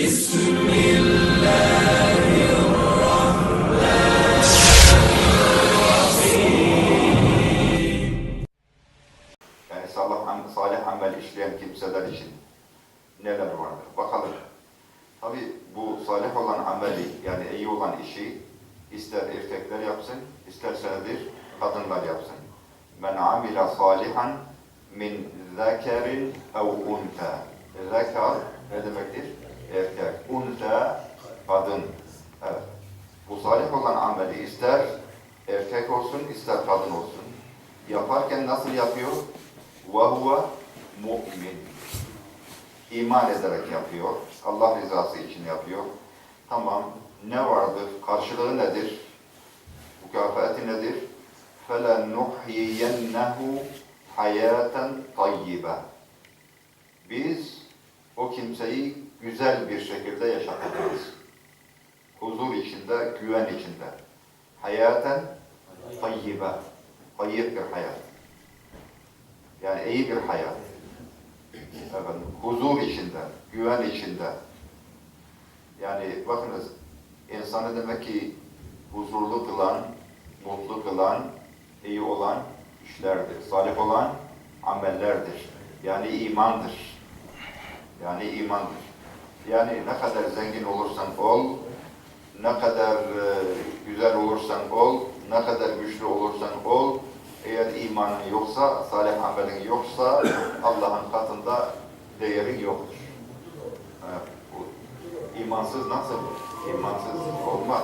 Yani salih, salih amel işleyen kimseler için neler vardır? Bakalım. Tabi bu salih olan ameli yani iyi olan işi ister erkekler yapsın, isterse nedir? Kadınlar yapsın. Men amila salihan min zekerin ev unta. Zeker ne demektir? Erkek. Unta kadın. Evet. Bu salih olan ameli ister erkek olsun, ister kadın olsun. Yaparken nasıl yapıyor? وَهُوَ mu'min. İman ederek yapıyor. Allah rızası için yapıyor. Tamam. Ne vardır? Karşılığı nedir? Mükafatı nedir? فَلَنُحْيِيَنَّهُ حَيَاةً طَيِّبًا Biz o kimseyi güzel bir şekilde yaşatacağız. Huzur içinde, güven içinde. Hayaten tayyibe. Tayyib bir hayat. Yani iyi bir hayat. Efendim, huzur içinde, güven içinde. Yani bakınız, insanı demek ki huzurlu kılan, mutlu kılan, iyi olan işlerdir. Salih olan amellerdir. Yani imandır. Yani imandır. Yani ne kadar zengin olursan ol, ne kadar e, güzel olursan ol, ne kadar güçlü olursan ol, eğer imanın yoksa, salih amelin yoksa Allah'ın katında değerin yoktur. Evet, bu imansız nasıl? İmansız olmaz.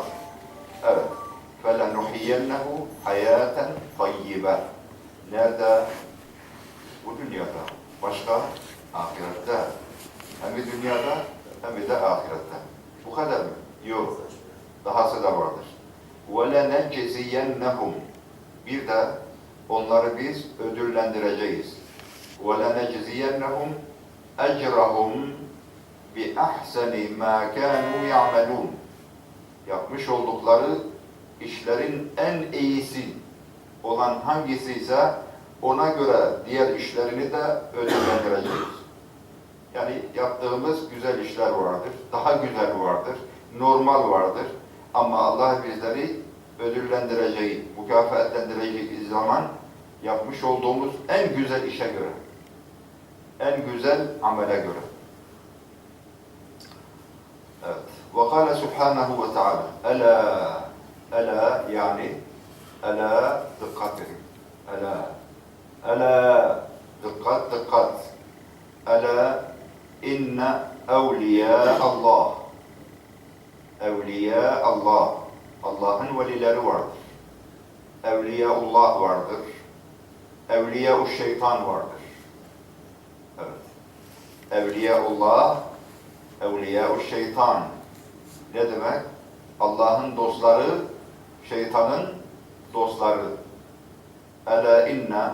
Evet. فَلَنُحِيَنَّهُ حَيَاةً طَيِّبًا Nerede? Bu dünyada. Başka? Ahirette. Hem bir dünyada hem de ahirette. Bu kadar mı? Yok. Dahası da vardır. وَلَنَجْزِيَنَّهُمْ Bir de onları biz ödüllendireceğiz. وَلَنَجْزِيَنَّهُمْ اَجْرَهُمْ بِأَحْسَنِ مَا كَانُوا يَعْمَلُونَ Yapmış oldukları işlerin en iyisi olan hangisi ise ona göre diğer işlerini de ödüllendireceğiz. Yani yaptığımız güzel işler vardır, daha güzel vardır, normal vardır. Ama Allah bizleri ödüllendireceği, mükafatlendireceği zaman yapmış olduğumuz en güzel işe göre, en güzel amele göre. Evet. وقال سبحانه وتعالى ألا ألا يعني ألا dikkat edin. ألا ألا dikkat dikkat. ألا inne evliya Allah. Evliya Allah. Allah'ın velileri vardır. Evliyaullah vardır. Evliya-u şeytan vardır. Evet. Evliyaullah, evliya-u şeytan. Ne demek? Allah'ın dostları, şeytanın dostları. Ela inne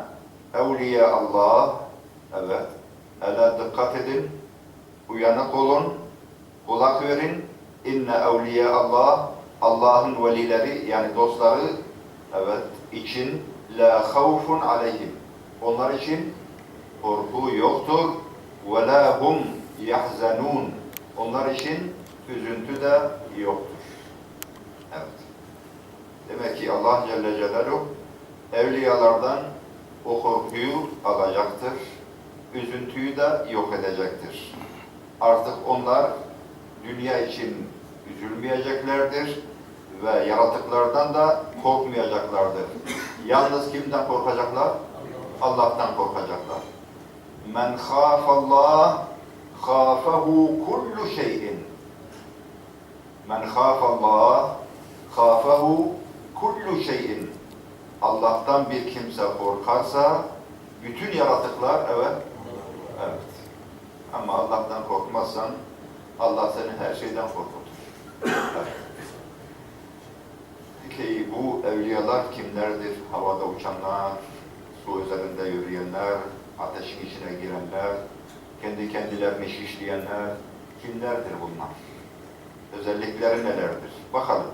evliya Allah. Evet. Ela dikkat edin. Uyanık olun. Kulak verin. İnne evliya Allah. Allah'ın velileri yani dostları evet için la havfun aleyhim. Onlar için korku yoktur. Ve la hum yahzanun. Onlar için üzüntü de yoktur. Evet. Demek ki Allah Celle Celaluhu evliyalardan o korkuyu alacaktır. Üzüntüyü de yok edecektir. Artık onlar dünya için üzülmeyeceklerdir ve yaratıklardan da korkmayacaklardır. Yalnız kimden korkacaklar? Allah'tan korkacaklar. Men khafallah khafahu kullu şeyin. Men khafallah khafahu kullu şeyin. Allah'tan bir kimse korkarsa bütün yaratıklar evet evet. Ama Allah'tan korkmazsan Allah seni her şeyden korkutur. Evet. Peki bu evliyalar kimlerdir? Havada uçanlar, su üzerinde yürüyenler, ateşin içine girenler, kendi kendilerini şişleyenler, kimlerdir bunlar? Özellikleri nelerdir? Bakalım.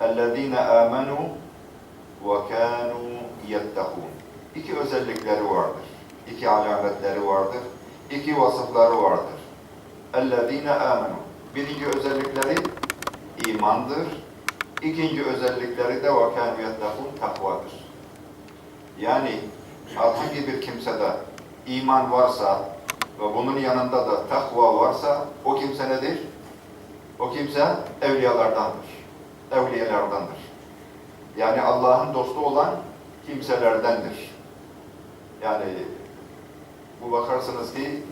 اَلَّذ۪ينَ آمَنُوا وَكَانُوا يَتَّقُونَ İki özellikleri vardır. iki alametleri vardır. iki vasıfları vardır. اَلَّذ۪ينَ آمَنُوا birinci özellikleri imandır. İkinci özellikleri de وَكَانُ يَتَّقُونَ takvadır. Yani herhangi bir kimsede iman varsa ve bunun yanında da takva varsa o kimse nedir? O kimse evliyalardandır. Evliyalardandır. Yani Allah'ın dostu olan kimselerdendir. Yani bu bakarsınız ki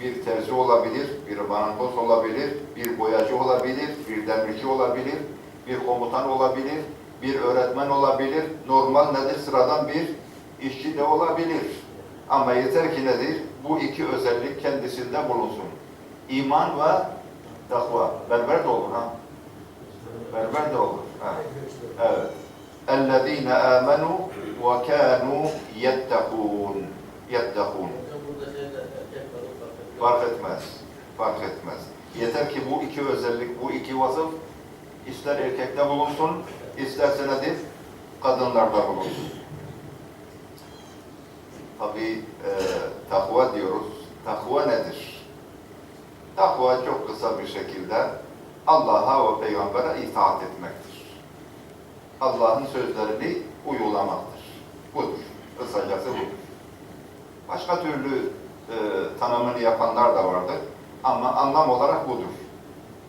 bir terzi olabilir, bir marangoz olabilir, bir boyacı olabilir, bir demirci olabilir, bir komutan olabilir, bir öğretmen olabilir, normal nedir sıradan bir işçi de olabilir. Ama yeter ki nedir? Bu iki özellik kendisinde bulunsun. İman ve takva. Berber de olur ha. Berber de olur. Ha. Evet. اَلَّذ۪ينَ آمَنُوا وَكَانُوا يَتَّقُونَ يَتَّقُونَ Fark etmez. Fark etmez. Yeter ki bu iki özellik, bu iki vasıf ister erkekte bulunsun, isterse nedir? Kadınlarda bulunsun. Tabi e, takva diyoruz. Takva nedir? Takva çok kısa bir şekilde Allah'a ve Peygamber'e itaat etmektir. Allah'ın sözlerini uygulamaktır. Budur. Kısacası budur. Başka türlü e, tanımını yapanlar da vardır. Ama anlam olarak budur.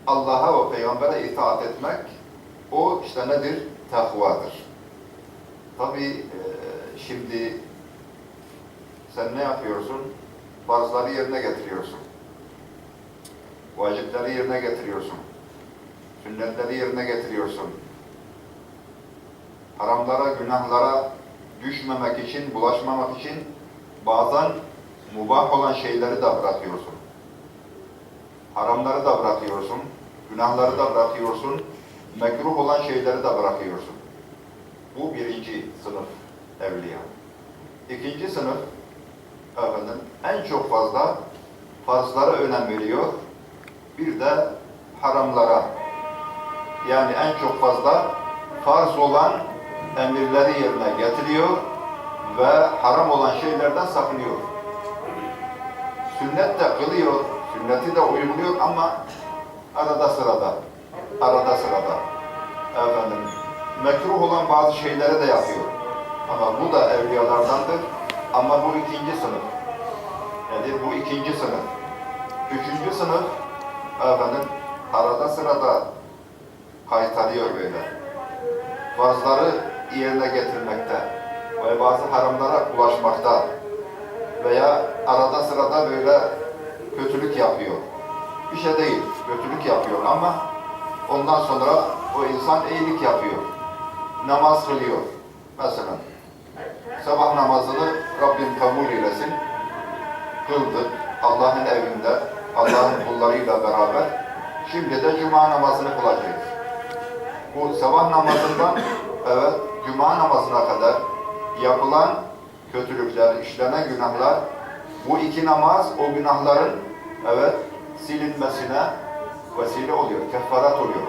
Allah'a ve Peygamber'e itaat etmek, o işte nedir? Takvadır. Tabi e, şimdi sen ne yapıyorsun? Farzları yerine getiriyorsun. Vacipleri yerine getiriyorsun. Sünnetleri yerine getiriyorsun. Haramlara, günahlara düşmemek için, bulaşmamak için bazen mubah olan şeyleri de bırakıyorsun. Haramları da bırakıyorsun. Günahları da bırakıyorsun. Mekruh olan şeyleri de bırakıyorsun. Bu birinci sınıf evliya. İkinci sınıf efendim en çok fazla farzlara önem veriyor. Bir de haramlara yani en çok fazla farz olan emirleri yerine getiriyor ve haram olan şeylerden sakınıyor. Sünnet de kılıyor, sünneti de uyguluyor ama arada sırada, arada sırada. Efendim, mekruh olan bazı şeyleri de yapıyor. Ama bu da evliyalardandır. Ama bu ikinci sınıf. Nedir? Bu ikinci sınıf. Üçüncü sınıf, efendim, arada sırada kaytarıyor böyle. Farzları yerine getirmekte ve bazı haramlara ulaşmakta veya arada sırada böyle kötülük yapıyor. Bir şey değil, kötülük yapıyor ama ondan sonra o insan iyilik yapıyor. Namaz kılıyor. Mesela sabah namazını Rabbim kabul eylesin. Kıldık Allah'ın evinde, Allah'ın kullarıyla beraber. Şimdi de cuma namazını kılacağız. Bu sabah namazından evet cuma namazına kadar yapılan kötülükler, işlenen günahlar bu iki namaz o günahların evet silinmesine vesile oluyor, kefaret oluyor.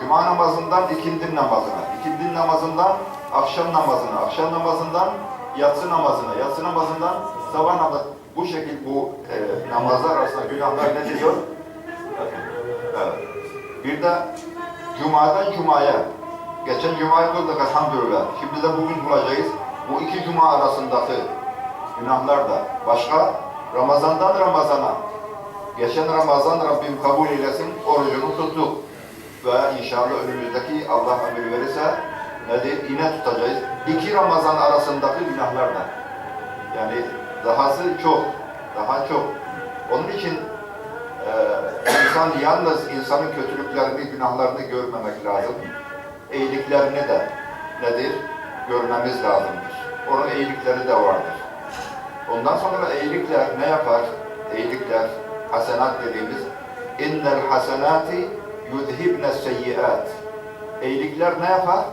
Cuma namazından ikindin namazına, ikindin namazından akşam namazına, akşam namazından yatsı namazına, yatsı namazından sabah namazı. Bu şekil bu e, namazlar arasında günahlar ne diyor? Evet. Bir de Cuma'dan Cuma'ya, geçen Cuma'yı kıldık elhamdülillah. Şimdi de bugün bulacağız. Bu iki Cuma arasındaki günahlar da başka. Ramazandan Ramazana. Geçen Ramazan Rabbim kabul eylesin, orucunu tuttuk. Ve inşallah önümüzdeki Allah ömür verirse nedir? Yine tutacağız. İki Ramazan arasındaki günahlar da. Yani dahası çok, daha çok. Onun için ee, insan yalnız insanın kötülüklerini, günahlarını görmemek lazım. İyiliklerini de nedir? Görmemiz lazımdır. Onun iyilikleri de vardır. Ondan sonra iyilikler ne yapar? İyilikler, hasenat dediğimiz innel hasenati yudhibne seyyiat. İyilikler ne yapar?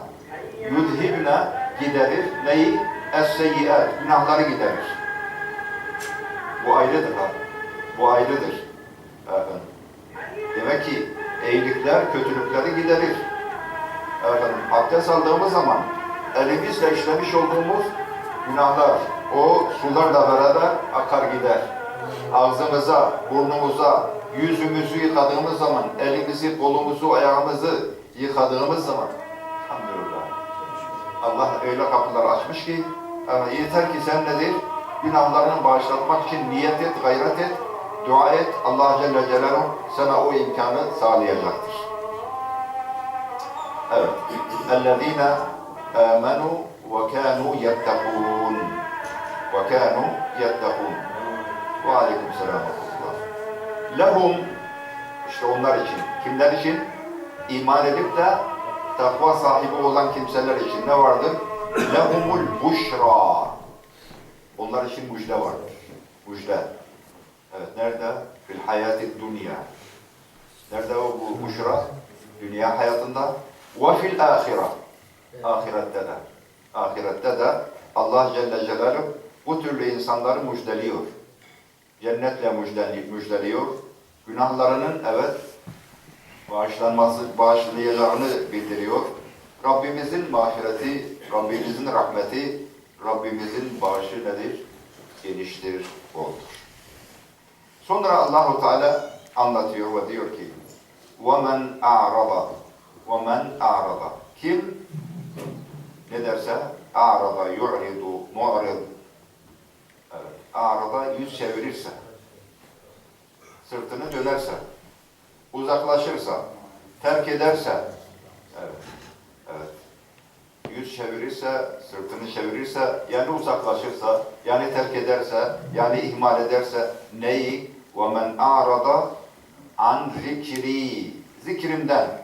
Yudhibne giderir. Neyi? Es-seyyiat. Günahları giderir. Bu ayrıdır ha. Bu ayrıdır. Efendim. Demek ki iyilikler kötülükleri giderir. Efendim, abdest aldığımız zaman elimizle işlemiş olduğumuz günahlar o sularla beraber akar gider. Ağzımıza, burnumuza, yüzümüzü yıkadığımız zaman, elimizi, kolumuzu, ayağımızı yıkadığımız zaman. Allah öyle kapılar açmış ki, ama yeter ki sen nedir? Günahlarını bağışlatmak için niyet et, gayret et, dua et. Allah Celle Celaluhu sana o imkanı sağlayacaktır. Evet. اَلَّذ۪ينَ آمَنُوا وَكَانُوا يَتَّقُونَ وَكَانُوا يَتَّقُونَ وَعَلَيْكُمْ سَلَامُ Lehum işte onlar için. Kimler için? İman edip de takva sahibi olan kimseler için ne vardır? Lehumul buşra. Onlar için müjde vardır. Müjde. Evet nerede? Fil hayati dünya. Nerede o bu buşra? Dünya hayatında. ve fil ahire. Ahirette de. Ahirette de Allah Celle Celaluhu bu türlü insanları müjdeliyor. Cennetle müjdeli, müjdeliyor. Günahlarının evet bağışlanması, bağışlayacağını bildiriyor. Rabbimizin mağfireti, Rabbimizin rahmeti, Rabbimizin bağışı nedir? Geniştir, boldur. Sonra Allahu Teala anlatıyor ve diyor ki: "Ve men وَمَنْ أَعْرَضَ Kim ne derse أَعْرَضَ يُعْرِضُ مُعْرِض Evet, A'rada yüz çevirirse, sırtını dönerse, uzaklaşırsa, terk ederse, evet, evet, yüz çevirirse, sırtını çevirirse, yani uzaklaşırsa, yani terk ederse, yani ihmal ederse, neyi? وَمَنْ أَعْرَضَ an zikri, zikrimden,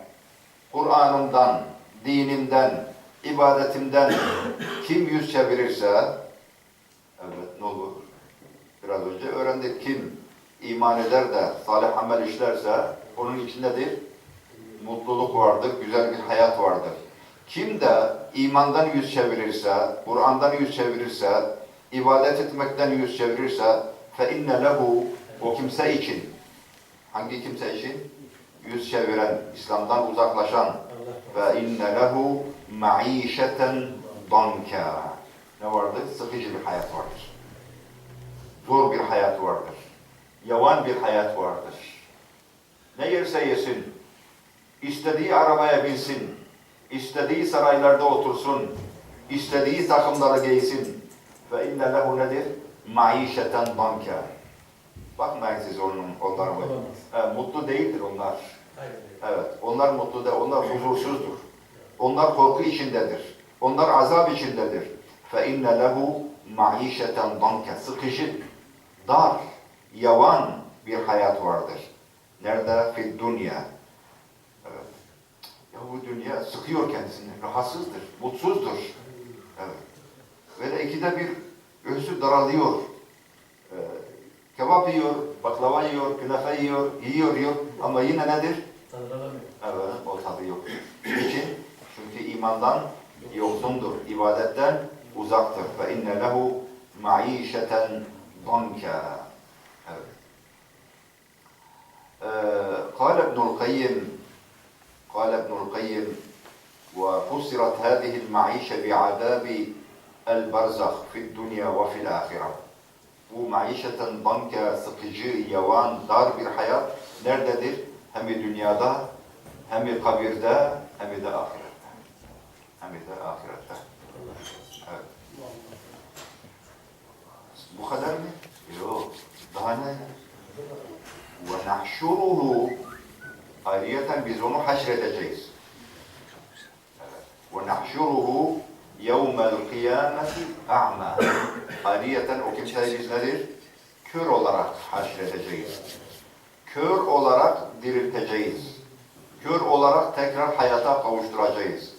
Kur'an'ımdan, dinimden, ibadetimden kim yüz çevirirse, Evet ne olur? Biraz önce öğrendik. Kim iman eder de salih amel işlerse onun içindedir. Mutluluk vardır, güzel bir hayat vardır. Kim de imandan yüz çevirirse, Kur'an'dan yüz çevirirse, ibadet etmekten yüz çevirirse fe inne lehu o kimse için hangi kimse için? Yüz çeviren, İslam'dan uzaklaşan ve inne lehu maişeten danka ne vardır? Sıkıcı bir hayat vardır. Zor bir hayat vardır. Yavan bir hayat vardır. Ne yerse yesin, istediği arabaya binsin, istediği saraylarda otursun, istediği takımlara giysin. Ve inne lehu nedir? Maişeten banka. Bakmayın siz onun, onlara. Evet, mutlu değildir onlar. Evet. Onlar mutlu da onlar huzursuzdur. Onlar korku içindedir. Onlar azap içindedir. Fe inne lehu maişeten danke. Sıkışı, dar, yavan bir hayat vardır. Nerede? Fid dünya. Evet. Ya bu dünya sıkıyor kendisini. Rahatsızdır, mutsuzdur. Evet. Böyle ikide bir göğsü daralıyor. Kebap yiyor, baklava yiyor, künefe yiyor, yiyor, yiyor ama yine nedir? Evet, o tadı yok. Niçin? Çünkü imandan yoksundur, ibadetten uzaktır. Ve inne lehu maişeten danka. Evet. قال ابن القيم قال ابن القيم وفسرت هذه المعيشة بعذاب البرزخ في الدنيا وفي الآخرة bu maişeten banka, sıkıcı, yavan, dar bir hayat nerededir? Hem dünyada, hem de kabirde, hem de ahirette. Hem de ahirette. Evet. Bu kadar mı? Yok. Daha ne? Ve nahşuruhu ayrıyeten biz onu haşredeceğiz. Evet. Ve nahşuruhu yevmel kıyameti a'ma. Ayrıyeten o kimseyi biz nedir? Kör olarak haşredeceğiz. Kör olarak dirilteceğiz. Kör olarak tekrar hayata kavuşturacağız.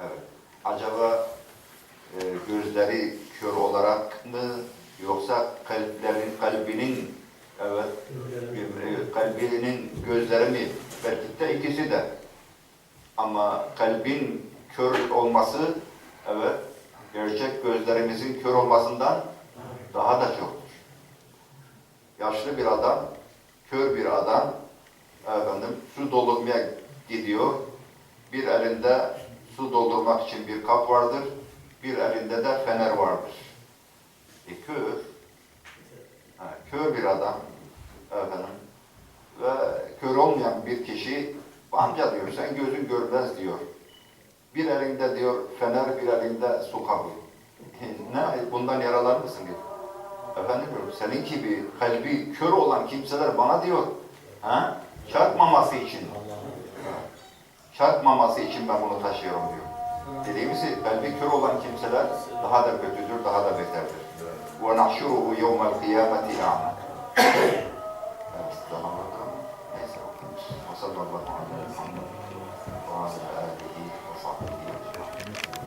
Evet. Acaba e, gözleri kör olarak mı yoksa kalplerin kalbinin evet kalbinin gözleri mi? Belki de ikisi de. Ama kalbin kör olması evet gerçek gözlerimizin kör olmasından daha da çoktur. Yaşlı bir adam, kör bir adam efendim su doldurmaya gidiyor. Bir elinde su doldurmak için bir kap vardır. Bir elinde de fener vardır. E kör. Ha, kör bir adam efendim ve kör olmayan bir kişi amca diyor sen gözün görmez diyor. Bir elinde diyor fener bir elinde su kabı. ne bundan yaralar mısın diyor. Efendim diyor senin gibi kalbi kör olan kimseler bana diyor. Ha? Çarpmaması için. Çarpmaması için ben bunu taşıyorum diyor. Dediğimiz gibi kalbi kör olan kimseler daha da kötüdür, daha da beterdir. وَنَحْشُرُهُ يَوْمَ الْقِيَامَةِ اَعْمَى Evet, daha vardır ama neyse okumuş. وَصَلَّى اللّٰهُ